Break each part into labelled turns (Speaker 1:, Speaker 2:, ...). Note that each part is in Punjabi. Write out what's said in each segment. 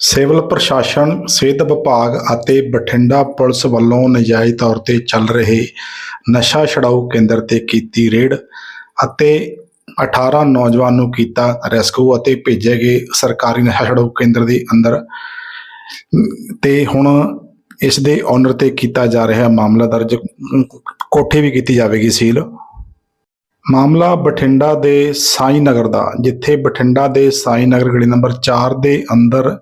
Speaker 1: ਸਿਵਲ ਪ੍ਰਸ਼ਾਸਨ, ਸਿਹਤ ਵਿਭਾਗ ਅਤੇ ਬਠਿੰਡਾ ਪੁਲਿਸ ਵੱਲੋਂ ਨਜਾਇਜ਼ ਤੌਰ ਤੇ ਚੱਲ ਰਹੇ ਨਸ਼ਾ ਛਡਾਊ ਕੇਂਦਰ ਤੇ ਕੀਤੀ ਰੇਡ ਅਤੇ 18 ਨੌਜਵਾਨ ਨੂੰ ਕੀਤਾ ਰੈਸਕਿਊ ਅਤੇ ਭੇਜੇ ਗਏ ਸਰਕਾਰੀ ਨਸ਼ਾ ਛਡਾਊ ਕੇਂਦਰ ਦੇ ਅੰਦਰ। ਤੇ ਹੁਣ ਇਸ ਦੇ ਓਨਰ ਤੇ ਕੀਤਾ ਜਾ ਰਿਹਾ ਮਾਮਲਾ ਦਰਜ, ਕੋਠੀ ਵੀ ਕੀਤੀ ਜਾਵੇਗੀ ਸੀਲ। ਮਾਮਲਾ ਬਠਿੰਡਾ ਦੇ ਸਾਈ ਨਗਰ ਦਾ, ਜਿੱਥੇ ਬਠਿੰਡਾ ਦੇ ਸਾਈ ਨਗਰ ਗਲੀ ਨੰਬਰ 4 ਦੇ ਅੰਦਰ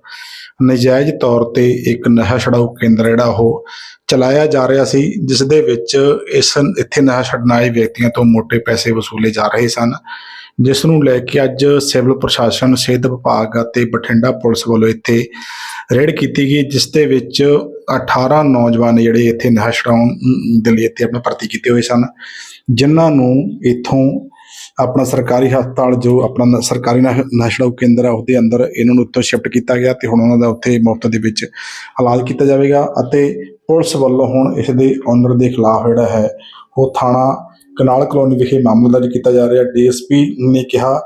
Speaker 1: ਨਜਾਇਜ਼ ਤੌਰ ਤੇ ਇੱਕ ਨਸ਼ਾ ਛਡਾਊ ਕੇਂਦਰ ਜਿਹੜਾ ਉਹ ਚਲਾਇਆ ਜਾ ਰਿਹਾ ਸੀ ਜਿਸ ਦੇ ਵਿੱਚ ਇਸ ਇੱਥੇ ਨਸ਼ਾ ਛਡਣ ਆਏ ਵਿਅਕਤੀਆਂ ਤੋਂ ਮੋٹے ਪੈਸੇ ਵਸੂਲੇ ਜਾ ਰਹੇ ਸਨ, ਜਿਸ ਨੂੰ ਲੈ ਕੇ ਅੱਜ ਸਿਵਲ ਪ੍ਰਸ਼ਾਸਨ, ਸਿਹਤ ਵਿਭਾਗ ਅਤੇ ਬਠਿੰਡਾ ਪੁਲਿਸ ਵੱਲੋਂ ਇੱਥੇ ਰੇਡ ਕੀਤੀ ਗਈ ਜਿਸ ਦੇ ਵਿੱਚ 18 ਨੌਜਵਾਨ ਜਿਹੜੇ ਇੱਥੇ ਨਸ਼ਾ ਛਡਾਉਣ ਦੇ ਲਈ ਇੱਥੇ ਆਪਣਾ ਭਰਤੀ ਕੀਤੇ ਹੋਏ ਸਨ। ਜਿਨ੍ਹਾਂ ਨੂੰ ਇੱਥੋਂ ਆਪਣਾ ਸਰਕਾਰੀ ਹਸਪਤਾਲ ਜੋ ਆਪਣਾ ਸਰਕਾਰੀ ਨਸ਼ਾ ਨਸ਼ਾ ਕੇਂਦਰ ਹੈ ਉਹਦੇ ਅੰਦਰ ਇਹਨਾਂ ਨੂੰ ਉੱਥੋਂ ਸ਼ਿਫਟ ਕੀਤਾ ਗਿਆ ਤੇ ਹੁਣ ਉਹਨਾਂ ਦਾ ਉੱਥੇ ਮੁਫਤ ਦੇ ਵਿੱਚ ਇਲਾਜ ਕੀਤਾ ਜਾਵੇਗਾ ਅਤੇ ਪੁਲਿਸ ਵੱਲੋਂ ਹੁਣ ਇਸ ਦੇ ਓਨਰ ਦੇ ਖਿਲਾਫ ਜਿਹੜਾ ਹੈ, ਉਹ ਥਾਣਾ ਕਨਾਲ ਕਲੋਨੀ ਵਿਖੇ ਮਾਮਲਾ ਦਰਜ ਕੀਤਾ ਜਾ ਰਿਹਾ। ਡੀਐਸਪੀ ਨੇ ਕਿਹਾ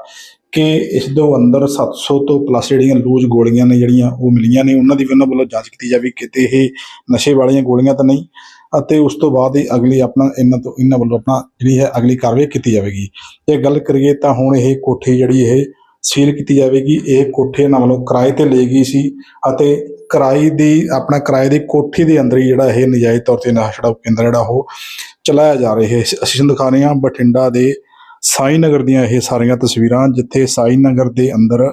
Speaker 1: ਕਿ ਇਸ ਦੇ ਅੰਦਰ 700 ਤੋਂ ਪਲੱਸ ਜਿਹੜੀਆਂ ਲੂਜ਼ ਗੋਲੀਆਂ ਨੇ ਜਿਹੜੀਆਂ ਉਹ ਮਿਲੀਆਂ ਨੇ, ਉਹਨਾਂ ਦੀ ਵੀ ਉਹਨਾਂ ਵੱਲੋਂ ਜਾਂਚ ਕੀਤੀ ਜਾਵੇ ਕਿਤੇ ਇਹ ਨਸ਼ੇ ਵਾਲੀਆਂ ਗੋਲੀਆਂ ਤਾਂ ਨਹੀਂ। ਅਤੇ ਉਸ ਤੋਂ ਬਾਅਦ ਹੀ ਅਗਲੀ ਆਪਣਾ ਇਹਨਾਂ ਤੋਂ ਇਹਨਾਂ ਵੱਲੋਂ ਆਪਣਾ ਜਿਹੜੀ ਹੈ ਅਗਲੀ ਕਾਰਵਾਈ ਕੀਤੀ ਜਾਵੇਗੀ। ਜੇ ਗੱਲ ਕਰੀਏ ਤਾਂ ਹੁਣ ਇਹ ਕੋਠੀ ਜਿਹੜੀ ਇਹ ਸੀਲ ਕੀਤੀ ਜਾਵੇਗੀ। ਇਹ ਕੋਠੀ ਇਹਨਾਂ ਵੱਲੋਂ ਕਿਰਾਏ ਤੇ ਲਈ ਗਈ ਸੀ ਅਤੇ ਕਿਰਾਏ ਦੀ, ਆਪਣਾ ਕਿਰਾਏ ਦੀ ਕੋਠੀ ਦੇ ਅੰਦਰ ਹੀ ਜਿਹੜਾ ਇਹ ਨਜਾਇਜ਼ ਤੌਰ ਤੇ ਨਸ਼ਾ ਛਡਾਊ ਕੇਂਦਰ ਜਿਹੜਾ ਉਹ ਚਲਾਇਆ ਜਾ ਰਿਹਾ ਹੈ। ਅਸੀਂ ਦਿਖਾ ਰਹੇ ਹਾਂ ਬਠਿੰਡਾ ਦੇ ਸਾਈ ਨਗਰ ਦੀਆਂ ਇਹ ਸਾਰੀਆਂ ਤਸਵੀਰਾਂ ਜਿੱਥੇ ਸਾਈ ਨਗਰ ਦੇ ਅੰਦਰ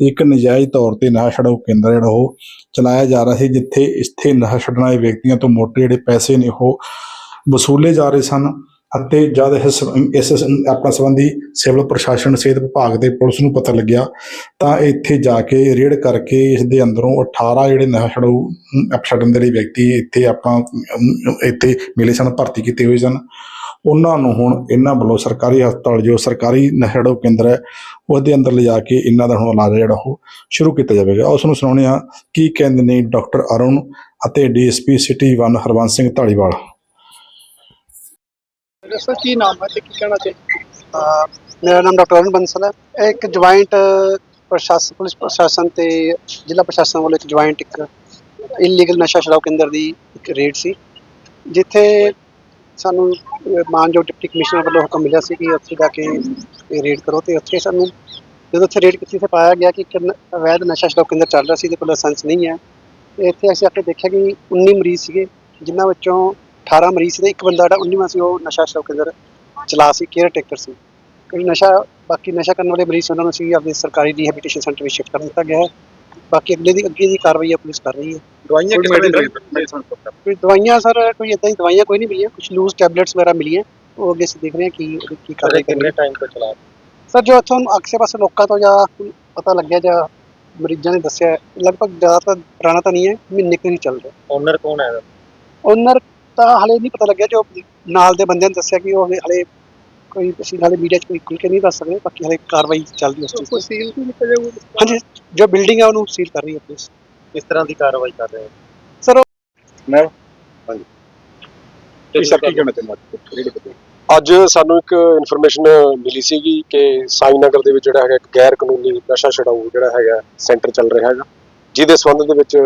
Speaker 1: ਇੱਕ ਨਜਾਇਜ਼ ਤੌਰ ਤੇ ਨਸ਼ਾ ਛਡਾਊ ਕੇਂਦਰ ਜਿਹੜਾ ਉਹ ਚਲਾਇਆ ਜਾ ਰਿਹਾ ਸੀ ਜਿੱਥੇ ਇੱਥੇ ਨਸ਼ਾ ਛੱਡਣ ਵਾਲੇ ਵਿਅਕਤੀਆਂ ਤੋਂ ਮੋਟੇ ਜਿਹੜੇ ਪੈਸੇ ਨੇ ਉਹ ਵਸੂਲੇ ਜਾ ਰਹੇ ਸਨ ਅਤੇ ਜਦ ਇਸ ਇਸ ਆਪਣਾ ਸੰਬੰਧੀ ਸਿਵਲ ਪ੍ਰਸ਼ਾਸਨ ਸਿਹਤ ਵਿਭਾਗ ਦੇ ਪੁਲਿਸ ਨੂੰ ਪਤਾ ਲੱਗਿਆ ਤਾਂ ਇੱਥੇ ਜਾ ਕੇ ਰੇਡ ਕਰਕੇ ਇਸ ਦੇ ਅੰਦਰੋਂ 18 ਜਿਹੜੇ ਨਸ਼ਾ ਛਡਾਊ ਅਮ, ਛੱਡਣ ਦੇ ਵਿਅਕਤੀ ਇੱਥੇ ਆਪਾਂ ਇੱਥੇ ਮਿਲੇ ਸਨ ਭਰਤੀ ਕੀਤੇ ਹੋਏ ਸਨ। ਉਹਨਾਂ ਨੂੰ ਹੁਣ ਇਹਨਾਂ ਵੱਲੋਂ ਸਰਕਾਰੀ ਹਸਪਤਾਲ ਜੋ ਸਰਕਾਰੀ ਨਸ਼ਾ ਛਡਾਊ ਕੇਂਦਰ ਹੈ ਉਹਦੇ ਅੰਦਰ ਲਿਜਾ ਕੇ ਇਹਨਾਂ ਦਾ ਹੁਣ ਇਲਾਜ ਜਿਹੜਾ ਉਹ ਸ਼ੁਰੂ ਕੀਤਾ ਜਾਵੇਗਾ। ਉਸ ਨੂੰ ਸੁਣਾਉਂਦੇ ਹਾਂ ਕੀ ਕਹਿੰਦੇ ਨੇ ਡਾਕਟਰ ਅਰੁਣ ਅਤੇ ਡੀਐਸਪੀ ਸਿਟੀ 1 ਹਰਵੰਸ ਸਿੰਘ ਢਾਲੀਵਾਲ
Speaker 2: ਦੱਸੋ ਕੀ ਨਾਮ ਹੈ ਤੇ ਕੀ ਕਹਿਣਾ ਚਾਹੀਦਾ
Speaker 3: ਅਹ ਮੇਰਾ ਨਾਮ ਡਾਕਟਰ ਅਰੁਣ ਬੰਸਲ ਹੈ। ਇਹ ਇੱਕ ਜੁਆਇੰਟ ਪ੍ਰਸ਼ਾਸਨ ਪੁਲਿਸ ਪ੍ਰਸ਼ਾਸਨ ਤੇ ਜ਼ਿਲ੍ਹਾ ਪ੍ਰਸ਼ਾਸਨ ਵੱਲੋਂ ਇੱਕ ਜੁਆਇੰਟ ਇੱਕ ਇਲੀਗਲ ਨਸ਼ਾ ਛਡਾਊ ਕੇਂਦਰ ਦੀ ਇੱਕ ਰੇਡ ਸੀ ਜਿੱਥੇ ਸਾਨੂੰ ਮਾਨਯੋਗ ਡਿਪਟੀ ਕਮਿਸ਼ਨਰ ਵੱਲੋਂ ਹੁਕਮ ਮਿਲਿਆ ਸੀ ਕਿ ਉੱਥੇ ਜਾ ਕੇ ਰੇਡ ਕਰੋ ਤੇ ਉੱਥੇ ਸਾਨੂੰ, ਜਦੋਂ ਉੱਥੇ ਰੇਡ ਕੀਤੀ ਤਾਂ ਪਾਇਆ ਗਿਆ ਕਿ ਇੱਕ ਅਵੈਧ ਨਸ਼ਾ ਛਡਾਊ ਕੇਂਦਰ ਚੱਲ ਰਿਹਾ ਸੀ ਤੇ ਕੋਲ ਲਾਇਸੈਂਸ ਨਹੀਂ ਹੈ। ਤੇ ਇੱਥੇ ਅਸੀਂ ਆ ਕੇ ਦੇਖਿਆ ਕਿ 19 ਮਰੀਜ਼ ਸੀਗੇ, ਜਿਨ੍ਹਾਂ ਵਿੱਚੋਂ 18 ਮਰੀਜ਼ ਸੀ ਤੇ ਇੱਕ ਬੰਦਾ ਜਿਹੜਾ 19ਵਾਂ ਸੀ, ਉਹ ਨਸ਼ਾ ਛਡਾਊ ਕੇਂਦਰ ਚਲਾ ਸੀ ਕੇਅਰ ਟੇਕਰ ਸੀ। ਕੋਈ ਨਸ਼ਾ, ਬਾਕੀ ਨਸ਼ਾ ਕਰਨ ਵਾਲੇ ਮਰੀਜ਼ ਉਹਨਾਂ ਨੂੰ ਅਸੀਂ ਆਪਣੇ ਸਰਕਾਰੀ ਰੀਹੈਬਿਲਿਟੇਸ਼ਨ ਸੈਂਟਰ ਵਿੱਚ ਸ਼ਿਫਟ ਕਰ ਦਿੱਤਾ ਗਿਆ ਹੈ। ਬਾਕੀ ਅਗਲੇ ਦੀ, ਅੱਗੇ ਦੀ ਕਾਰਵਾਈ ਆ, ਪੁਲਿਸ ਕਰ ਰਹੀ ਹੈ।
Speaker 2: ਦਵਾਈਆਂ
Speaker 3: ਕੋਈ
Speaker 2: ਕਿਹੜੇ
Speaker 3: ਮੈਡੀਸਨ ਕੋਈ ਦਵਾਈਆਂ ਸਰ ਕੋਈ ਇਦਾਂ ਦੀ ਦਵਾਈਆਂ ਕੋਈ ਨਹੀਂ ਮਿਲੀਆਂ ਕੁਝ ਲੂਜ਼ ਟੈਬਲੇਟਸ ਵਗੈਰਾ ਮਿਲੀਆਂ। ਉਹ ਅੱਗੇ ਅਸੀਂ ਦੇਖ ਰਹੇ ਹਾਂ ਕੀ ਕੀ ਕਾਰਵਾਈ ਕਰਨੀ
Speaker 2: ਟਾਈਮ ਤੋਂ ਚਲਾ
Speaker 3: ਸਰ ਜੋ ਇੱਥੋਂ ਆਸੇ ਪਾਸੇ ਲੋਕਾਂ ਤੋਂ ਜਾਂ ਪਤਾ ਲੱਗਿਆ ਜਾਂ ਮਰੀਜ਼ਾਂ ਨੇ ਦੱਸਿਆ ਲਗਭਗ ਜ਼ਿਆਦਾ ਤਾਂ ਪੁਰਾਣਾ ਤਾਂ ਨਹੀਂ ਹੈ ਮਹੀਨੇ ਕੁ ਹੀ ਚੱਲ ਰਿਹਾ।
Speaker 2: ਓਨਰ ਕੌਣ ਹੈ?
Speaker 3: ਓਨਰ ਤਾਂ ਹਲੇ ਨਹੀਂ ਪਤਾ ਲੱਗਿਆ ਜੋ ਨਾਲ ਦੇ ਬੰਦਿਆਂ ਨੇ ਦੱਸਿਆ ਕਿ ਉਹ ਹਲੇ ਕੋਈ ਅਸੀਂ ਹਾਲੇ ਮੀਡੀਆ 'ਚ ਕੋਈ ਖੁੱਲ ਕੇ ਨਹੀਂ ਦੱਸ ਸਕਦੇ ਬਾਕੀ ਹਲੇ ਕਾਰਵਾਈ ਚੱਲਦੀ ਉਸ ਚੀਜ਼ ਤੇ
Speaker 2: ਸੀਲ ਵੀ ਨਿਕਲ ਜਾਊਗਾ?
Speaker 3: ਹਾਂਜੀ ਜੋ ਬਿਲਡਿੰਗ ਹੈ ਉਹਨੂੰ ਸੀਲ ਕਰ ਰਹੀ ਹੈ ਪੁਲਿਸ
Speaker 2: ਕਿਸ ਤਰ੍ਹਾਂ ਦੀ ਕਾਰਵਾਈ ਕਰ ਰਹੇ ਹੋ?
Speaker 3: ਸਰ
Speaker 2: ਮੈਂ? ਹਾਂਜੀ। ਕੀ ਸਰ ਕੀ ਕਹਿਣਾ ਚਾਹੁੰਦੇ
Speaker 4: ਅੱਜ ਸਾਨੂੰ ਇੱਕ ਇਨਫੋਰਮੇਸ਼ਨ ਮਿਲੀ ਸੀਗੀ ਕਿ ਸਾਈ ਨਗਰ ਦੇ ਵਿੱਚ ਜਿਹੜਾ ਹੈਗਾ ਇੱਕ ਗੈਰ ਕਾਨੂੰਨੀ ਨਸ਼ਾ ਛਡਾਊ ਜਿਹੜਾ ਹੈਗਾ ਸੈਂਟਰ ਚੱਲ ਰਿਹਾ ਹੈਗਾ। ਜਿਹਦੇ ਸੰਬੰਧ ਦੇ ਵਿੱਚ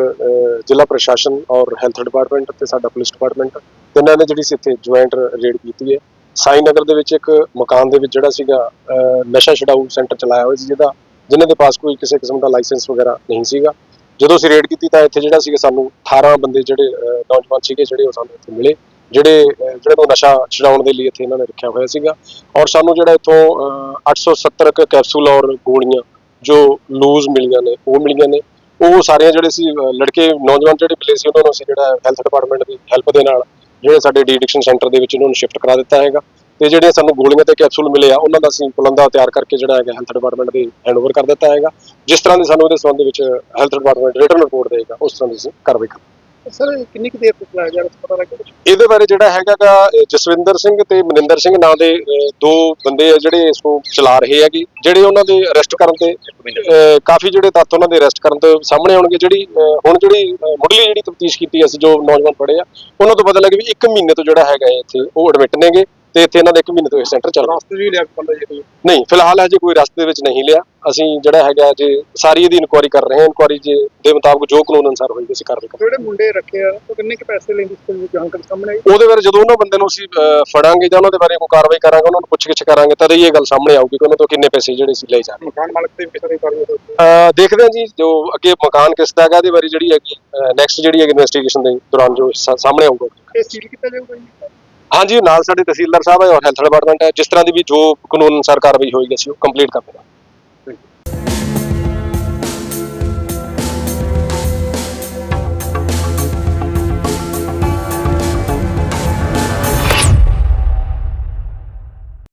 Speaker 4: ਜ਼ਿਲ੍ਹਾ ਪ੍ਰਸ਼ਾਸਨ ਔਰ ਹੈਲਥ ਡਿਪਾਰਟਮੈਂਟ ਤੇ ਸਾਡਾ ਪੁਲਿਸ ਡਿਪਾਰਟਮੈਂਟ ਤਿੰਨਾਂ ਨੇ ਜਿਹੜੀ ਸੀ ਇੱਥੇ ਜੁਆਇੰਟ ਰੇਡ ਕੀਤੀ ਹੈ। ਸਾਈ ਨਗਰ ਦੇ ਵਿੱਚ ਇੱਕ ਮਕਾਨ ਦੇ ਵਿੱਚ ਜਿਹੜਾ ਸੀਗਾ ਅਹ, ਨਸ਼ਾ ਛਡਾਊ ਸੈਂਟਰ ਚਲਾਇਆ ਹੋਇਆ ਸੀ ਜਿਹਦਾ ਜਿਨ੍ਹਾਂ ਦੇ ਪਾਸ ਕੋਈ ਕਿਸੇ ਕਿਸਮ ਦਾ ਲਾਇਸੈਂਸ ਵਗੈਰਾ ਨਹੀਂ ਸੀਗਾ। ਜਦੋਂ ਅਸੀਂ ਰੇਡ ਕੀਤੀ ਤਾਂ ਇੱਥੇ ਜਿਹੜਾ ਸੀਗਾ ਸਾਨੂੰ 18 ਬੰਦੇ ਜਿਹੜੇ ਨੌਜਵਾਨ ਸੀਗੇ ਜਿਹੜੇ ਉਹ ਸਾਨੂੰ ਇੱਥੇ ਮਿਲੇ ਜਿਹੜੇ ਅਹ, ਜਿਹੜੇ ਤੋਂ ਨਸ਼ਾ ਛਡਾਉਣ ਦੇ ਲਈ ਇੱਥੇ ਇਹਨਾਂ ਨੇ ਰੱਖਿਆ ਹੋਇਆ ਸੀਗਾ। ਔਰ ਸਾਨੂੰ ਜਿਹੜਾ ਇੱਥੋਂ ਅਹ, 870 ਕੁ ਕੈਪਸੂਲ ਔਰ ਗੋਲੀਆਂ ਜੋ ਲੂਜ਼ ਮਿਲੀਆਂ ਨੇ ਉਹ ਮਿਲੀਆਂ ਨੇ। ਉਹ ਸਾਰੀਆਂ ਜਿਹੜੇ ਸੀ ਲੜਕੇ ਨੌਜਵਾਨ ਜਿਹੜੇ ਮਿਲੇ ਸੀ ਉਹਨਾਂ ਨੂੰ ਅਸੀਂ ਜਿਹੜਾ ਹੈਲਥ ਡਿਪਾਰਟਮੈਂਟ ਦੀ ਹੈਲਪ ਦੇ ਨਾਲ ਜਿਹੜੇ ਸਾਡੇ ਡੀ ਐਡਿਕਸ਼ਨ ਸੈਂਟਰ ਦੇ ਵਿੱਚ ਉਹਨਾਂ ਨੂੰ ਸ਼ਿਫਟ ਕਰਾ ਦਿੱਤਾ ਹੈਗਾ। ਤੇ ਜਿਹੜੇ ਸਾਨੂੰ ਗੋਲੀਆਂ ਤੇ ਕੈਪਸੂਲ ਮਿਲੇ ਆ ਉਹਨਾਂ ਦਾ ਅਸੀਂ ਪੁਲੰਦਾ ਤਿਆਰ ਕਰਕੇ ਜਿਹੜਾ ਹੈਗਾ ਹੈਲਥ ਡਿਪਾਰਟਮੈਂਟ ਦੇ ਹੈਂਡਓਵਰ ਕਰ ਦਿੱਤਾ ਹੈਗਾ। ਜਿਸ ਤਰ੍ਹਾਂ ਦੀ ਸਾਨੂੰ ਉਹਦੇ ਸੰਬੰਧ ਵਿੱਚ ਹੈਲਥ ਡਿਪਾਰਟਮੈਂਟ ਰਿਟਰਨ ਰਿਪੋਰਟ ਦੇਗਾ ਉਸ ਤਰ੍ਹਾਂ ਦੀ ਅਸੀਂ ਕਾਰਵਾਈ ਕਰਾਂਗੇ
Speaker 2: ਸਰ ਕਿੰਨੀ ਕੁ ਦੇਰ ਤੱਕ ਲਾਇਆ ਜਾ ਰਿਹਾ ਪਤਾ ਲੱਗਾ ਕੁਛ?
Speaker 4: ਇਹਦੇ ਬਾਰੇ ਜਿਹੜਾ ਹੈਗਾਗਾ ਜਸਵਿੰਦਰ ਸਿੰਘ ਤੇ ਮਨਿੰਦਰ ਸਿੰਘ ਨਾਂ ਦੇ ਦੋ ਬੰਦੇ ਆ ਜਿਹੜੇ ਇਸ ਨੂੰ ਚਲਾ ਰਹੇ ਹੈਗੇ। ਜਿਹੜੇ ਉਹਨਾਂ ਦੇ ਅਰੈਸਟ ਕਰਨ ਤੇ ਕਾਫੀ ਜਿਹੜੇ ਤੱਥ ਉਹਨਾਂ ਦੇ ਅਰੈਸਟ ਕਰਨ ਤੋਂ ਸਾਹਮਣੇ ਆਉਣਗੇ। ਜਿਹੜੀ ਹੁਣ ਜਿਹੜੀ ਮੁੱਢਲੀ ਜਿਹੜੀ ਤਫਤੀਸ਼ ਕੀਤੀ ਅਸੀਂ ਜੋ ਨੌਜਵਾਨ ਫੜੇ ਆ ਉਹਨਾਂ ਤੋਂ ਪਤਾ ਲੱਗਾ ਵੀ 1 ਮਹੀਨੇ ਤੋਂ ਜਿਹੜਾ ਹੈਗਾ ਇੱਥੇ ਉਹ ਐਡਮਿਟ ਨੇਗੇ। ਤੇ ਇੱਥੇ ਇਹਨਾਂ ਦਾ 1 ਮਹੀਨੇ ਤੋਂ ਇਹ ਸੈਂਟਰ ਚੱਲ ਰਿਹਾ
Speaker 2: ਰਾਸਤੇ ਵੀ ਲਿਆ ਬੰਦਾ ਜੀ ਕੋਈ?
Speaker 4: ਨਹੀਂ ਫਿਲਹਾਲ ਹਜੇ ਕੋਈ ਰਸਤੇ ਦੇ ਵਿੱਚ ਨਹੀਂ ਲਿਆ। ਅਸੀਂ ਜਿਹੜਾ ਹੈਗਾ ਜੇ ਸਾਰੀ ਇਹਦੀ ਇਨਕੁਆਇਰੀ ਕਰ ਰਹੇ ਹਾਂ। ਇਨਕੁਆਇਰੀ ਦੇ ਮੁਤਾਬਕ ਜੋ ਕਾਨੂੰਨ ਅਨੁਸਾਰ ਹੋਏਗੀ ਅਸੀਂ ਕਾਰਵਾਈ ਕਰਾਂਗੇ
Speaker 2: ਜਿਹੜੇ ਮੁੰਡੇ ਰੱਖੇ ਆ? ਉਹ ਕਿੰਨੇ ਕੁ ਪੈਸੇ ਲੈਂਦੇ ਇਸ ਤੋਂ ਜਾਣਕਾਰੀ ਸਾਹਮਣੇ? ਆਈ
Speaker 4: ਉਹਦੇ ਬਾਰੇ ਜਦੋਂ ਉਹਨਾਂ ਬੰਦੇ ਨੂੰ ਅਸੀਂ ਫੜਾਂਗੇ ਜਾਂ ਉਹਨਾਂ ਦੇ ਬਾਰੇ ਕੋਈ ਕਾਰਵਾਈ ਕਰਾਂਗੇ ਉਹਨਾਂ ਨੂੰ ਪੁੱਛ-ਗਿੱਛ ਕਰਾਂਗੇ ਤਦ ਹੀ ਇਹ ਗੱਲ ਸਾਹਮਣੇ ਆਊਗੀ ਕਿ ਉਹਨਾਂ ਤੋਂ ਕਿੰਨੇ ਪੈਸੇ ਜਿਹੜੇ ਸੀ ਲਏ ਜਾਣ
Speaker 2: ਮਕਾਨ ਮਾਲਕ ਤੇ ਕਿਸੇ ਦੀ ਕਾਰਵਾਈ ਹੋਈ
Speaker 4: ਦੇਖਦੇ ਹਾਂ ਜੀ ਜੋ ਅੱਗੇ ਮਕਾਨ ਕਿਸ ਦਾ ਹੈਗਾ ਇਹਦੇ ਬਾਰੇ ਜਿਹੜੀ ਹੈਗੀ ਨੈਕਸਟ ਜਿਹੜੀ ਹੈਗੀ ਇਨਵੈਸਟੀਗੇਸ਼ਨ ਦੇ ਦੌਰਾਨ ਜੋ ਸਾਹਮਣੇ ਆਊਗਾ।
Speaker 2: ਇਹ ਸੀਲ ਕੀਤਾ ਜਾਊਗਾ ਜੀ?
Speaker 4: ਹਾਂਜੀ, ਨਾਲ ਸਾਡੇ ਤਹਿਸੀਲਦਾਰ ਸਾਹਿਬ ਹੈ ਔਰ ਹੈਲਥ ਡਿਪਾਰਟਮੈਂਟ ਹੈ ਜਿਸ ਤਰ੍ਹਾਂ ਦੀ ਵੀ ਜੋ ਕਾਨੂੰਨ ਅਨੁਸਾਰ ਕਾਰਵਾਈ ਹੋਏਗੀ ਅਸੀਂ ਉਹ ਕੰਪਲੀਟ ਕਰ ਦੇਵਾਂਗੇ